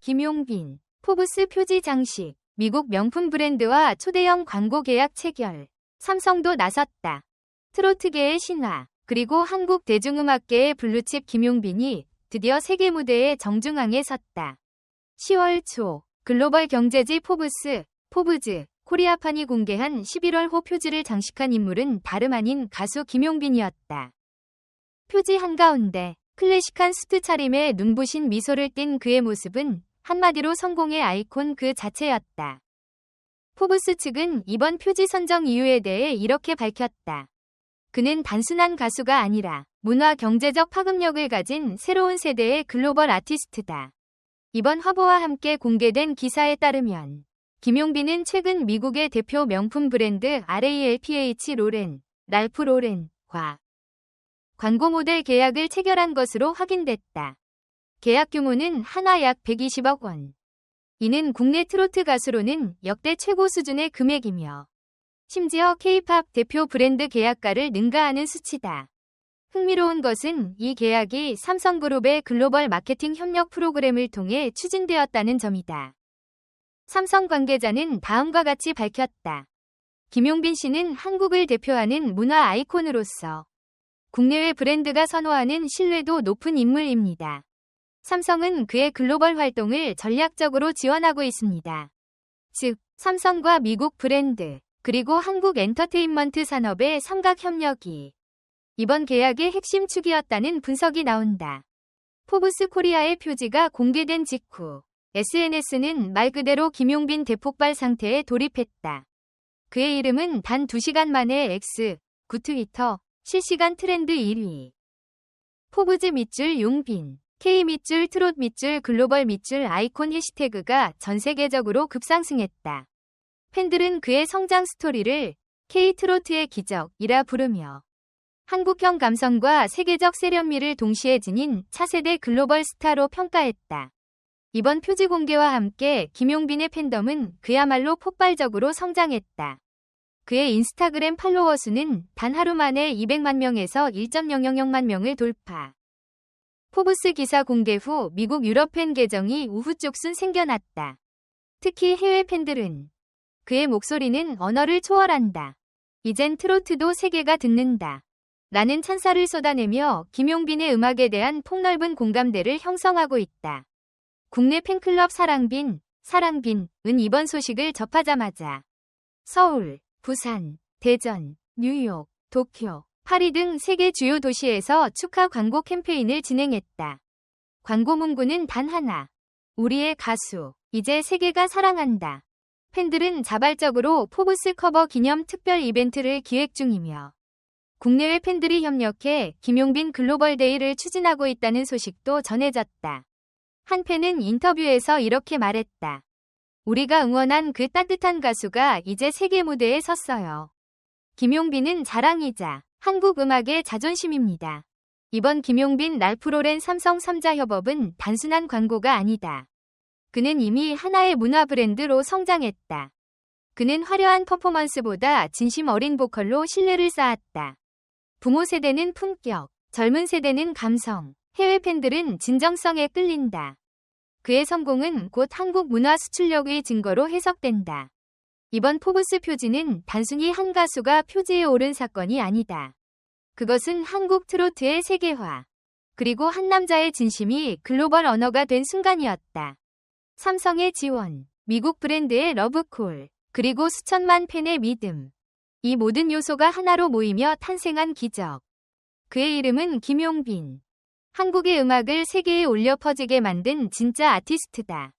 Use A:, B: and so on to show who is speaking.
A: 김용빈, 포브스 표지 장식, 미국 명품 브랜드와 초대형 광고 계약 체결, 삼성도 나섰다. 트로트계의 신화, 그리고 한국 대중음악계의 블루칩 김용빈이 드디어 세계 무대에 정중앙에 섰다. 10월 초, 글로벌 경제지 포브스, 포브즈, 코리아판이 공개한 11월 호 표지를 장식한 인물은 다름 아닌 가수 김용빈이었다. 표지 한가운데 클래식한 수트 차림에 눈부신 미소를 띤 그의 모습은 한마디로 성공의 아이콘 그 자체였다. 포브스 측은 이번 표지 선정 이유에 대해 이렇게 밝혔다. 그는 단순한 가수가 아니라 문화 경제적 파급력을 가진 새로운 세대의 글로벌 아티스트다. 이번 화보와 함께 공개된 기사에 따르면 김용빈은 최근 미국의 대표 명품 브랜드 RALPH 로렌, 랄프 로렌과 광고 모델 계약을 체결한 것으로 확인됐다. 계약 규모는 한화 약 120억 원. 이는 국내 트로트 가수로는 역대 최고 수준의 금액이며 심지어 K-팝 대표 브랜드 계약가를 능가하는 수치다. 흥미로운 것은 이 계약이 삼성그룹의 글로벌 마케팅 협력 프로그램을 통해 추진되었다는 점이다. 삼성 관계자는 다음과 같이 밝혔다. 김용빈 씨는 한국을 대표하는 문화 아이콘으로서 국내외 브랜드가 선호하는 신뢰도 높은 인물입니다. 삼성은 그의 글로벌 활동을 전략적으로 지원하고 있습니다. 즉, 삼성과 미국 브랜드, 그리고 한국 엔터테인먼트 산업의 삼각 협력이 이번 계약의 핵심 축이었다는 분석이 나온다. 포브스 코리아의 표지가 공개된 직후 SNS는 말 그대로 김용빈 대폭발 상태에 돌입했다. 그의 이름은 단 2시간 만에 X, 구 트위터, 실시간 트렌드 1위. 포브즈 밑줄 용빈, K 밑줄 트롯 밑줄 글로벌 밑줄 아이콘 해시태그가 전 세계적으로 급상승했다. 팬들은 그의 성장 스토리를 K 트로트의 기적이라 부르며 한국형 감성과 세계적 세련미를 동시에 지닌 차세대 글로벌 스타로 평가했다. 이번 표지 공개와 함께 김용빈의 팬덤은 그야말로 폭발적으로 성장했다. 그의 인스타그램 팔로워 수는 단 하루 만에 200만 명에서 1.000만 명을 돌파. 포브스 기사 공개 후 미국 유럽 팬 계정이 우후쪽순 생겨났다. 특히 해외 팬들은 그의 목소리는 언어를 초월한다. 이젠 트로트도 세계가 듣는다. 라는 찬사를 쏟아내며 김용빈의 음악에 대한 폭넓은 공감대를 형성하고 있다. 국내 팬클럽 사랑빈, 사랑빈은 이번 소식을 접하자마자 서울, 부산, 대전, 뉴욕, 도쿄, 파리 등 세계 주요 도시에서 축하 광고 캠페인을 진행했다. 광고 문구는 단 하나. 우리의 가수, 이제 세계가 사랑한다. 팬들은 자발적으로 포브스 커버 기념 특별 이벤트를 기획 중이며 국내외 팬들이 협력해 김용빈 글로벌 데이를 추진하고 있다는 소식도 전해졌다. 한 팬은 인터뷰에서 이렇게 말했다. 우리가 응원한 그 따뜻한 가수가 이제 세계 무대에 섰어요. 김용빈은 자랑이자 한국 음악의 자존심입니다. 이번 김용빈 랄프로렌 삼성 3자 협업은 단순한 광고가 아니다. 그는 이미 하나의 문화 브랜드로 성장했다. 그는 화려한 퍼포먼스보다 진심 어린 보컬로 신뢰를 쌓았다. 부모 세대는 품격, 젊은 세대는 감성, 해외 팬들은 진정성에 끌린다. 그의 성공은 곧 한국 문화 수출력의 증거로 해석된다. 이번 포브스 표지는 단순히 한 가수가 표지에 오른 사건이 아니다. 그것은 한국 트로트의 세계화, 그리고 한 남자의 진심이 글로벌 언어가 된 순간이었다. 삼성의 지원, 미국 브랜드의 러브콜, 그리고 수천만 팬의 믿음. 이 모든 요소가 하나로 모이며 탄생한 기적. 그의 이름은 김용빈. 한국의 음악을 세계에 올려 퍼지게 만든 진짜 아티스트다.